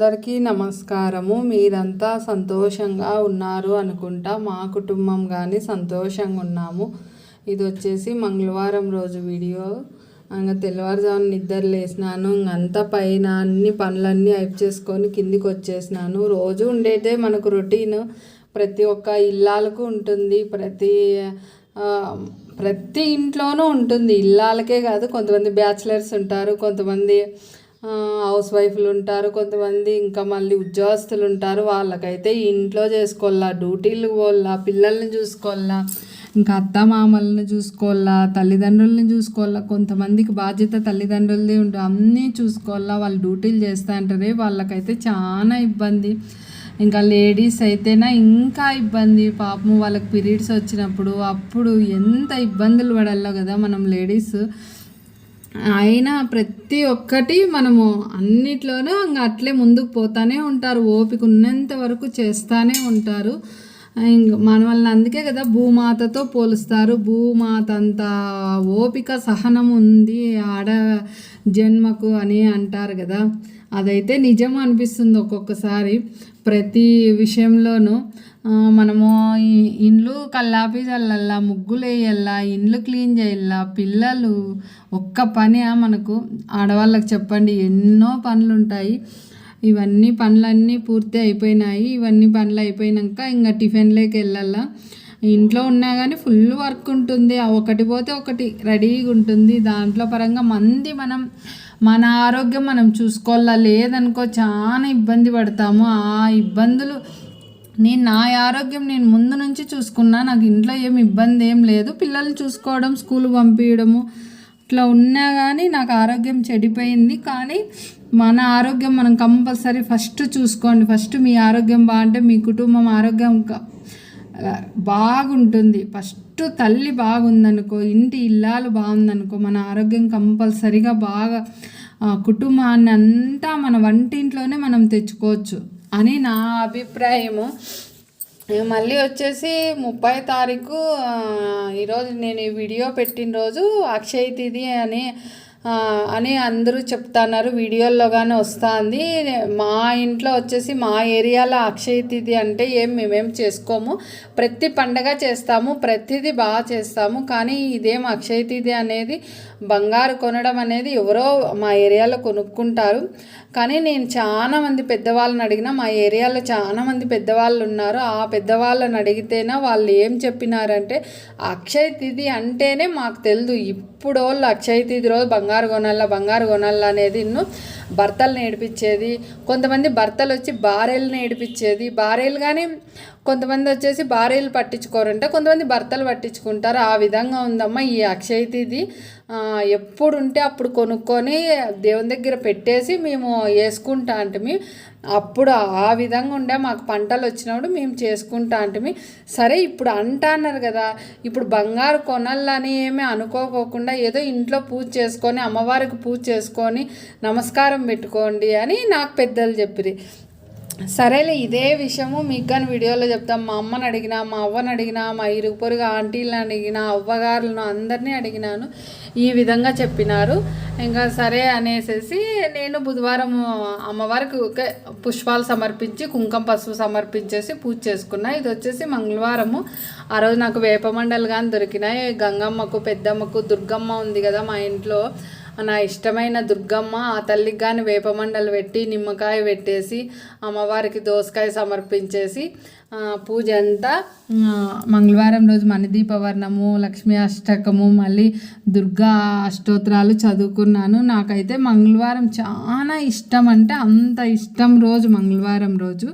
అందరికీ నమస్కారము. మీరంతా సంతోషంగా ఉన్నారు అనుకుంటా. మా కుటుంబం కానీ సంతోషంగా ఉన్నాము. ఇది వచ్చేసి మంగళవారం రోజు వీడియో. ఇంకా తెల్లవారుజామున నిద్ర లేసినాను. ఇంకంతా పైన అన్ని పనులన్నీ అయిపు చేసుకొని కిందికి వచ్చేసినాను. రోజు ఉండేదే మనకు రొటీన్. ప్రతి ఒక్క ఇల్లాలకు ఉంటుంది. ప్రతి ప్రతి ఇంట్లోనూ ఉంటుంది. ఇల్లాలకే కాదు కొంతమంది బ్యాచిలర్స్ ఉంటారు. కొంతమంది హౌస్ వైఫ్లు ఉంటారు కొంతమంది ఇంకా మళ్ళీ ఉద్యోగస్తులు ఉంటారు వాళ్ళకైతే ఇంట్లో చేసుకోవాలా డ్యూటీలు పోవాలా పిల్లల్ని చూసుకోవాలా ఇంకా అత్త మామల్ని చూసుకోవాలా తల్లిదండ్రుల్ని చూసుకోవాలా కొంతమందికి బాధ్యత తల్లిదండ్రులది ఉంటుంది అన్నీ చూసుకోవాలా వాళ్ళు డ్యూటీలు చేస్తూ అంటారే వాళ్ళకైతే చాలా ఇబ్బంది. ఇంకా లేడీస్ అయితేనా ఇంకా ఇబ్బంది పాపం వాళ్ళకి పీరియడ్స్ వచ్చినప్పుడు అప్పుడు ఎంత ఇబ్బందులు పడాలో కదా మనం లేడీస్ అయినా ప్రతి ఒక్కటి మనము అన్నిట్లోనూ ఇంకా అట్లే ముందుకు పోతానే ఉంటారు. ఓపిక ఉన్నంత వరకు చేస్తానే ఉంటారు. ఇంక మన వల్ల అందుకే కదా భూమాతతో పోలుస్తారు. భూమాత అంత ఓపిక సహనం ఉంది ఆడ జన్మకు అని అంటారు కదా. అదైతే నిజం అనిపిస్తుంది ఒక్కొక్కసారి. ప్రతి విషయంలోనూ మనము ఇండ్లు కల్లాపి చల్లల్లా ముగ్గులు వేయల్లా ఇండ్లు క్లీన్ చేయాల పిల్లలు ఒక్క పని మనకు. ఆడవాళ్ళకి చెప్పండి ఎన్నో పనులు ఉంటాయి ఇవన్నీ పనులన్నీ పూర్తి అయిపోయినాయి. ఇవన్నీ పనులు అయిపోయినాక ఇంకా టిఫిన్లోకి వెళ్ళాలా ఇంట్లో ఉన్నా కానీ ఫుల్ వర్క్ ఉంటుంది. ఒకటి పోతే ఒకటి రెడీగా ఉంటుంది. దాంట్లో పరంగా మంది మనం మన ఆరోగ్యం మనం చూసుకోవాలా లేదనుకో చాలా ఇబ్బంది పడతాము. ఆ ఇబ్బందులు నేను నా ఆరోగ్యం నేను ముందు నుంచి చూసుకున్నా నాకు ఇంట్లో ఏం ఇబ్బంది ఏం లేదు. పిల్లల్ని చూసుకోవడం స్కూల్ పంపించడము ఇట్లా ఉన్నా కానీ నాకు ఆరోగ్యం చెడిపోయింది. కానీ మన ఆరోగ్యం మనం కంపల్సరీ ఫస్ట్ చూసుకోండి. ఫస్ట్ మీ ఆరోగ్యం బాగుంటే మీ కుటుంబం ఆరోగ్యం బాగుంటుంది. ఫస్ట్ తల్లి బాగుందనుకో ఇంటి ఇల్లాలు బాగుందనుకో మన ఆరోగ్యం కంపల్సరిగా బాగా కుటుంబాన్ని అంతా మన వంటింట్లోనే మనం తెచ్చుకోవచ్చు. అని నా అభిప్రాయము. మళ్ళీ వచ్చేసి ముప్పై తారీఖు ఈరోజు నేను ఈ వీడియో పెట్టిన రోజు అక్షయ తిథి అని అని అందరూ చెప్తున్నారు. వీడియోల్లో కానీ వస్తుంది. మా ఇంట్లో వచ్చేసి మా ఏరియాలో అక్షయ తిథి అంటే ఏం మేమేం చేసుకోము. ప్రతి పండగ చేస్తాము ప్రతిదీ బాగా చేస్తాము. కానీ ఇదేం అక్షయ తిథి అనేది బంగారు కొనడం అనేది ఎవరో మా ఏరియాలో కొనుక్కుంటారు. కానీ నేను చాలామంది పెద్దవాళ్ళని అడిగినా మా ఏరియాలో చాలామంది పెద్దవాళ్ళు ఉన్నారు. ఆ పెద్దవాళ్ళని అడిగితేనే వాళ్ళు ఏం చెప్పినారంటే అక్షయ తిథి అంటేనే మాకు తెలియదు ఇప్పుడు వాళ్ళు అక్షయ తిథి రోజు బంగారు కొనాల బంగారు కొనాల అనేది ఇన్ను భర్తలు నేర్పించేది. కొంతమంది భర్తలు వచ్చి భార్యలు నేర్పించేది. భార్యలు కానీ కొంతమంది వచ్చేసి భార్యలు పట్టించుకోరంటే కొంతమంది భర్తలు పట్టించుకుంటారు. ఆ విధంగా ఉందమ్మా ఈ అక్షయ తిథి ఎప్పుడు ఉంటే అప్పుడు కొనుక్కొని దేవుని దగ్గర పెట్టేసి మేము వేసుకుంటా అంటే అప్పుడు ఆ విధంగా ఉండే మాకు పంటలు వచ్చినప్పుడు మేము చేసుకుంటా అంటే సరే ఇప్పుడు అంటున్నారు కదా. ఇప్పుడు బంగారు కొనాలని ఏమీ అనుకోకోకుండా ఏదో ఇంట్లో పూజ చేసుకొని అమ్మవారికి పూజ చేసుకొని నమస్కారం పెట్టుకోండి అని నాకు పెద్దలు చెప్పిరి సరేలే ఇదే విషయము మీకు కానీ వీడియోలో చెప్తాం. మా అమ్మని అడిగినా మా అవ్వని అడిగినా మా ఇరుగు పొరుగు ఆంటీలను అడిగినా అవ్వగారులను అందరినీ అడిగినాను. ఈ విధంగా చెప్పినారు. ఇంకా సరే అనేసేసి నేను బుధవారం అమ్మవారికి పుష్పాలు సమర్పించి కుంకుమ పసుపు సమర్పించేసి పూజ చేసుకున్నా. ఇది వచ్చేసి మంగళవారము. ఆ రోజు నాకు వేపమండలు కానీ దొరికినాయి. గంగమ్మకు పెద్దమ్మకు దుర్గమ్మ ఉంది కదా మా ఇంట్లో. నా ఇష్టమైన దుర్గమ్మ ఆ తల్లికి కానీ వేపమండలు పెట్టి నిమ్మకాయ పెట్టేసి అమ్మవారికి దోసకాయ సమర్పించేసి పూజ అంతా మంగళవారం రోజు మణిదీపవర్ణము లక్ష్మీ అష్టకము మళ్ళీ దుర్గా అష్టోత్తరాలు చదువుకున్నాను. నాకైతే మంగళవారం చాలా ఇష్టం. అంటే అంత ఇష్టం రోజు మంగళవారం రోజు.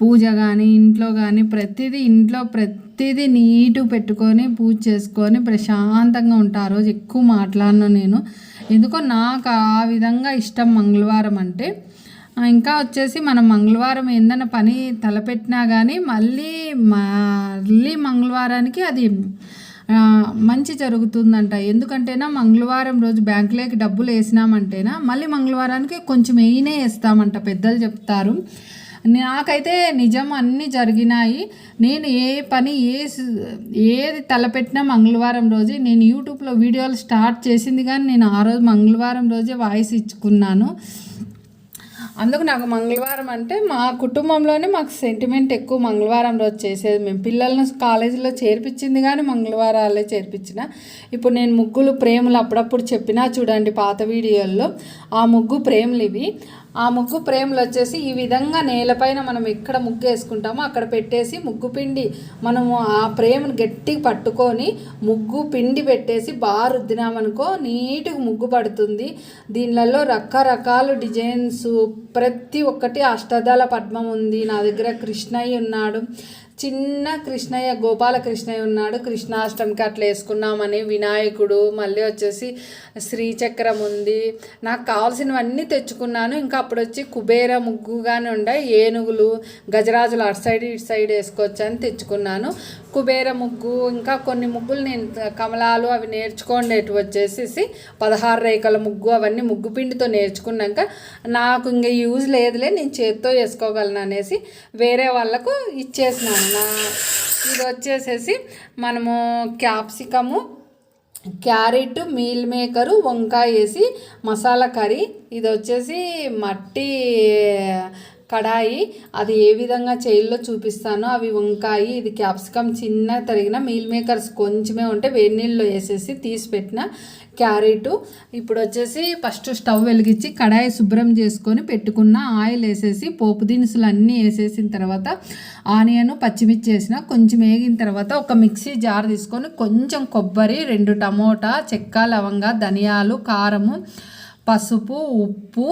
పూజ కానీ ఇంట్లో కానీ ప్రతిదీ ఇంట్లో ప్రతిదీ నీటు పెట్టుకొని పూజ చేసుకొని ప్రశాంతంగా ఉంటా. ఆ రోజు ఎక్కువ మాట్లాడను నేను. ఎందుకో నాకు ఆ విధంగా ఇష్టం మంగళవారం అంటే. ఇంకా వచ్చేసి మనం మంగళవారం ఏందన్నా పని తలపెట్టినా కానీ మళ్ళీ మళ్ళీ మంగళవారానికి అది మంచి జరుగుతుందంట. ఎందుకంటేనా మంగళవారం రోజు బ్యాంకులోకి డబ్బులు వేసినామంటేనా మళ్ళీ మంగళవారానికి కొంచెం వేయినే వేస్తామంట. పెద్దలు చెప్తారు. నాకైతే నిజం అన్నీ జరిగినాయి. నేను ఏ పని ఏ ఏది తలపెట్టినా మంగళవారం రోజే నేను యూట్యూబ్లో వీడియోలు స్టార్ట్ చేసింది కానీ నేను ఆ రోజు మంగళవారం రోజే వాయిస్ ఇచ్చుకున్నాను. అందుకు నాకు మంగళవారం అంటే మా కుటుంబంలోనే మాకు సెంటిమెంట్ ఎక్కువ మంగళవారం రోజు చేసేది. మేము పిల్లలను కాలేజీలో చేర్పించింది కానీ మంగళవారాలే చేర్పించిన. ఇప్పుడు నేను ముగ్గులు ప్రేమలు అప్పుడప్పుడు చెప్పినా చూడండి పాత వీడియోల్లో. ఆ ముగ్గు ప్రేమలు ఇవి. ఆ ముగ్గు ప్రేమలు వచ్చేసి ఈ విధంగా నేలపైన మనం ఎక్కడ ముగ్గు వేసుకుంటామో అక్కడ పెట్టేసి ముగ్గు పిండి మనము ఆ ప్రేమను గట్టిగా పట్టుకొని ముగ్గు పిండి పెట్టేసి బాగా రుద్దినామనుకో నీట్గా ముగ్గు పడుతుంది. దీనిలలో రకరకాల డిజైన్స్ ప్రతి ఒక్కటి అష్టదళ పద్మం ఉంది. నా దగ్గర కృష్ణయ్య ఉన్నాడు. చిన్న కృష్ణయ్య గోపాల కృష్ణయ్య ఉన్నాడు. కృష్ణాష్టమికి అట్లా వేసుకున్నామని వినాయకుడు మళ్ళీ వచ్చేసి శ్రీచక్రం ఉంది. నాకు కావాల్సినవన్నీ తెచ్చుకున్నాను. ఇంకా అప్పుడు వచ్చి కుబేర ముగ్గుగానే ఉండే ఏనుగులు గజరాజులు అటు సైడ్ ఇటు సైడ్ వేసుకోవచ్చు అని తెచ్చుకున్నాను. కుబేర ముగ్గు ఇంకా కొన్ని ముగ్గులు నేను కమలాలు అవి నేర్చుకోండేటి వచ్చేసేసి పదహారు రేఖల ముగ్గు అవన్నీ ముగ్గు పిండితో నేర్చుకున్నాక నాకు ఇంకా యూజ్ లేదులే నేను చేత్తో వేసుకోగలను అనేసి వేరే వాళ్ళకు ఇచ్చేసినాను. నా ఇది వచ్చేసేసి మనము క్యాప్సికము క్యారెట్ మీల్ మేకరు వంకాయ వేసి మసాలా కర్రీ ఇది వచ్చేసి మట్టి కడాయి అది ఏ విధంగా చేయిల్లో చూపిస్తానో అవి వంకాయ ఇది క్యాప్సికమ్ చిన్న తరిగిన మీల్ మేకర్స్ కొంచెమే ఉంటే వేడి నీళ్ళలో వేసేసి తీసి పెట్టిన క్యారెట్. ఇప్పుడు వచ్చేసి ఫస్ట్ స్టవ్ వెలిగించి కడాయి శుభ్రం చేసుకొని పెట్టుకున్న ఆయిల్ వేసేసి పోపు దినుసులు అన్నీ వేసేసిన తర్వాత ఆనియన్ పచ్చిమిర్చి వేసిన కొంచెం వేగిన తర్వాత ఒక మిక్సీ జార్ తీసుకొని కొంచెం కొబ్బరి రెండు టమోటా చెక్క లవంగా ధనియాలు కారము పసుపు ఉప్పు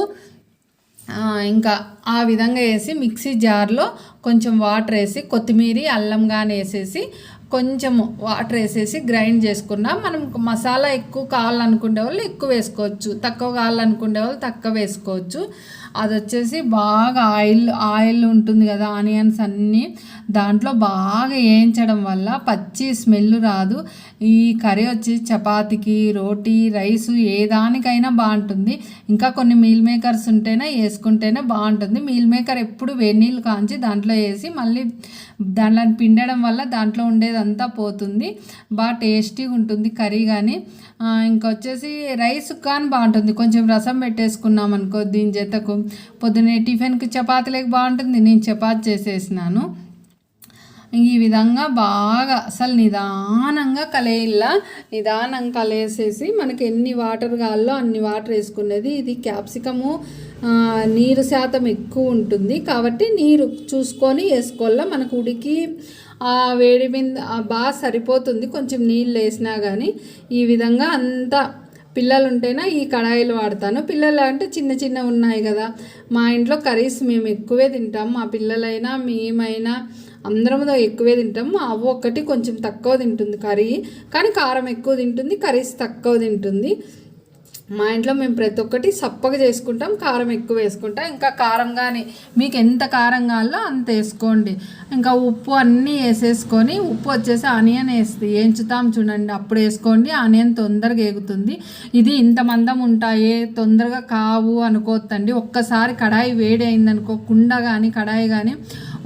ఇంకా ఆ విధంగా వేసి మిక్సీ జార్లో కొంచెం వాటర్ వేసి కొత్తిమీర అల్లం కానీ వేసేసి కొంచెము వాటర్ వేసేసి గ్రైండ్ చేసుకున్నా మనం మసాలా ఎక్కువ కావాలనుకునే వాళ్ళు ఎక్కువ వేసుకోవచ్చు. తక్కువ కావాలనుకునే వాళ్ళు తక్కువ వేసుకోవచ్చు. అది వచ్చేసి బాగా ఆయిల్ ఆయిల్ ఉంటుంది కదా ఆనియన్స్ అన్నీ దాంట్లో బాగా వేయించడం వల్ల పచ్చి స్మెల్ రాదు. ఈ కర్రీ వచ్చి చపాతీకి రోటీ రైస్ ఏ దానికైనా బాగుంటుంది. ఇంకా కొన్ని మీల్ మేకర్స్ ఉంటేనే వేసుకుంటేనే బాగుంటుంది. మీల్ మేకర్ ఎప్పుడు వేడి నీళ్ళు కాంచి దాంట్లో వేసి మళ్ళీ దాంట్లో పిండడం వల్ల దాంట్లో ఉండేదంతా పోతుంది. బాగా టేస్టీగా ఉంటుంది కర్రీ కానీ ఇంకొచ్చేసి ఇంకా వచ్చేసి రైస్ కానీ బాగుంటుంది. కొంచెం రసం పెట్టేసుకున్నాం అనుకో దీని జతకు. పొద్దున్నే టిఫిన్కి చపాతీలకు బాగుంటుంది. నేను చపాతి చేసేసినాను. ఈ విధంగా బాగా అసలు నిదానంగా కలేయిల్లా నిదానంగా కలేసేసి మనకి ఎన్ని వాటర్ కావాలో అన్ని వాటర్ వేసుకునేది. ఇది క్యాప్సికము నీరు శాతం ఎక్కువ ఉంటుంది. కాబట్టి నీరు చూసుకొని వేసుకోవాలా. మనకు ఉడికి ఆ వేడి మీద బాగా సరిపోతుంది. కొంచెం నీళ్ళు వేసినా కానీ ఈ విధంగా అంతా పిల్లలు ఉంటేనే ఈ కడాయిలు వాడతాను. పిల్లలు అంటే చిన్న చిన్న ఉన్నాయి కదా. మా ఇంట్లో కర్రీస్ మేము ఎక్కువే తింటాం. మా పిల్లలైనా మేమైనా అందరం ఎక్కువే తింటాం. మా అవ్వ ఒక్కటి కొంచెం తక్కువ తింటుంది కర్రీ. కానీ కారం ఎక్కువ తింటుంది కర్రీస్ తక్కువ తింటుంది. మా ఇంట్లో మేము ప్రతి ఒక్కటి సప్పగా చేసుకుంటాం కారం ఎక్కువ వేసుకుంటాం. ఇంకా కారం కానీ మీకు ఎంత కారం కావాలో అంత వేసుకోండి. ఇంకా ఉప్పు అన్నీ వేసేసుకొని ఉప్పు వచ్చేసి ఆనియన్ వేస్తే వేయించుతాం చూడండి. అప్పుడు వేసుకోండి ఆనియన్ తొందరగా ఎగుతుంది ఇది ఇంత మందం ఉంటాయి తొందరగా కావు అనుకోవద్దండి. ఒక్కసారి కడాయి వేడి అయిందనుకో కుండ కానీ కడాయి కానీ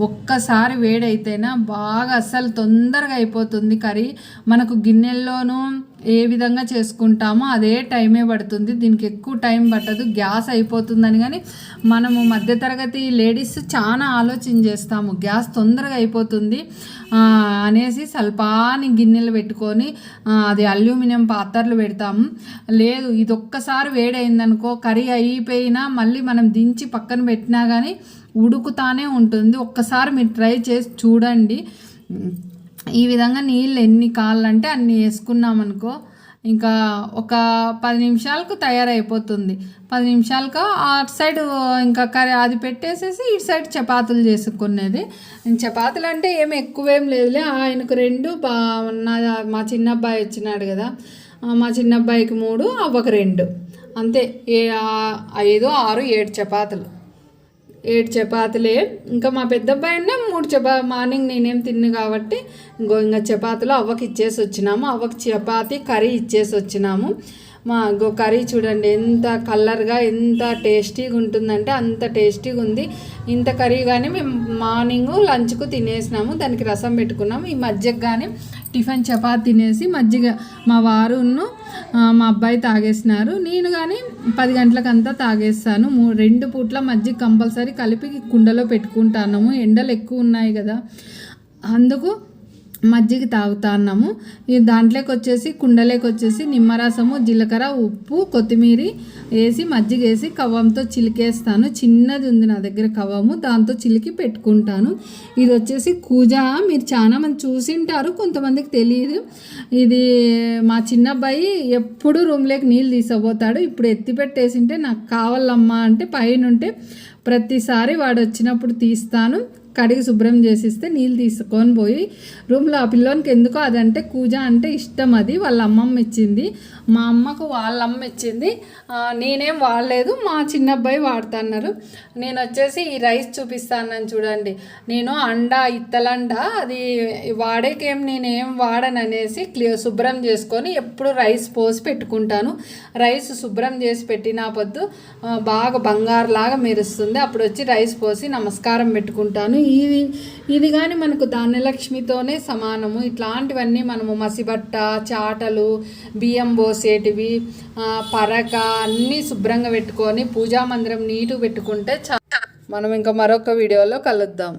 ఒక్కసారి వేడైతేనా బాగా అస్సలు తొందరగా అయిపోతుంది కర్రీ. మనకు గిన్నెల్లోనూ ఏ విధంగా చేసుకుంటామో అదే టైమే పడుతుంది. దీనికి ఎక్కువ టైం పట్టదు. గ్యాస్ అయిపోతుందని కానీ మనము మధ్యతరగతి లేడీస్ చాలా ఆలోచన చేస్తాము గ్యాస్ తొందరగా అయిపోతుంది అనేసి సల్పాని గిన్నెలు పెట్టుకొని అది అల్యూమినియం పాత్రలు పెడతాము. లేదు ఇది ఒక్కసారి వేడైందనుకో కర్రీ అయిపోయినా మళ్ళీ మనం దించి పక్కన పెట్టినా కానీ ఉడుకుతానే ఉంటుంది. ఒక్కసారి మీరు ట్రై చేసి చూడండి. ఈ విధంగా నీళ్ళు ఎన్ని కావాలంటే అన్ని వేసుకున్నాం అనుకో ఇంకా ఒక పది నిమిషాలకు తయారైపోతుంది. పది నిమిషాలకు అటు సైడ్ ఇంకా కర్రీ అది పెట్టేసేసి ఇటు సైడ్ చపాతీలు చేసుకునేది. చపాతీలు అంటే ఏమి ఎక్కువేం లేదులే. ఆయనకు రెండు బా మా చిన్న అబ్బాయి వచ్చినాడు కదా. మా చిన్న అబ్బాయికి మూడు అవ్వకు రెండు. అంతే. ఏ ఐదు ఆరు ఏడు చపాతీలు. ఏడు చపాతీలే. ఇంకా మా పెద్ద అబ్బాయినే మూడు చపా మార్నింగ్ నేనేం తిన్ను కాబట్టి ఇంకో ఇంకా చపాతీలు అవ్వకి ఇచ్చేసి వచ్చినాము. అవ్వకి చపాతి కర్రీ ఇచ్చేసి వచ్చినాము. మా ఇంకో కర్రీ చూడండి ఎంత కలర్గా ఎంత టేస్టీగా ఉంటుందంటే అంత టేస్టీగా ఉంది. ఇంత కర్రీ కానీ మేము మార్నింగ్ లంచ్కు తినేసినాము. దానికి రసం పెట్టుకున్నాము. ఈ మధ్యకు కానీ టిఫిన్ చపాతి తినేసి మజ్జిగ మా వారును మా అబ్బాయి తాగేసినారు. నేను కానీ పది గంటలకంతా తాగేస్తాను. మూ రెండు పూట్ల మజ్జిగ కంపల్సరీ కలిపి కుండలో పెట్టుకుంటాను ఎండలు ఎక్కువ ఉన్నాయి కదా. అందుకు మజ్జిగ తాగుతా అన్నాము. దాంట్లోకి వచ్చేసి కుండలోకి వచ్చేసి నిమ్మరసము జీలకర్ర ఉప్పు కొత్తిమీర వేసి మజ్జిగ వేసి కవ్వంతో చిలికేస్తాను. చిన్నది ఉంది నా దగ్గర కవ్వము దాంతో చిలికి పెట్టుకుంటాను. ఇది వచ్చేసి కూజ. మీరు చాలా మంది చూసింటారు కొంతమందికి తెలియదు ఇది మా చిన్నబ్బాయి ఎప్పుడు రూమ్లోకి నీళ్ళు తీసుకుపోతాడు. ఇప్పుడు ఎత్తి పెట్టేసింటే నాకు కావాలమ్మా అంటే పైన ఉంటే ప్రతిసారి వాడు వచ్చినప్పుడు తీస్తాను. కడిగి శుభ్రం చేసిస్తే నీళ్ళు తీసుకొని పోయి రూమ్లో ఆ పిల్లోనికి ఎందుకో అదంటే కూజ అంటే ఇష్టం అది. వాళ్ళ అమ్మమ్మ ఇచ్చింది. మా అమ్మకు వాళ్ళ అమ్మ ఇచ్చింది. నేనేం వాడలేదు. మా చిన్న అబ్బాయి వాడుతున్నారు. నేను వచ్చేసి ఈ రైస్ చూపిస్తాను చూడండి. నేను అండ ఇత్తలండ అది వాడేకేం నేనేం వాడను అనేసి క్లియర్ శుభ్రం చేసుకొని ఎప్పుడు రైస్ పోసి పెట్టుకుంటాను. రైస్ శుభ్రం చేసి పెట్టిన పొద్దు బాగా బంగారులాగా మెరుస్తుంది. అప్పుడు వచ్చి రైస్ పోసి నమస్కారం పెట్టుకుంటాను. ఇది ఇది కానీ మనకు ధాన్యలక్ష్మితోనే సమానము. ఇట్లాంటివన్నీ మనము మసిబట్ట చాటలు బియ్యం పోసేటివి పరక అన్నీ శుభ్రంగా పెట్టుకొని పూజా మందిరం నీటు పెట్టుకుంటే చాలా. మనం ఇంకా మరొక వీడియోలో కలుద్దాం.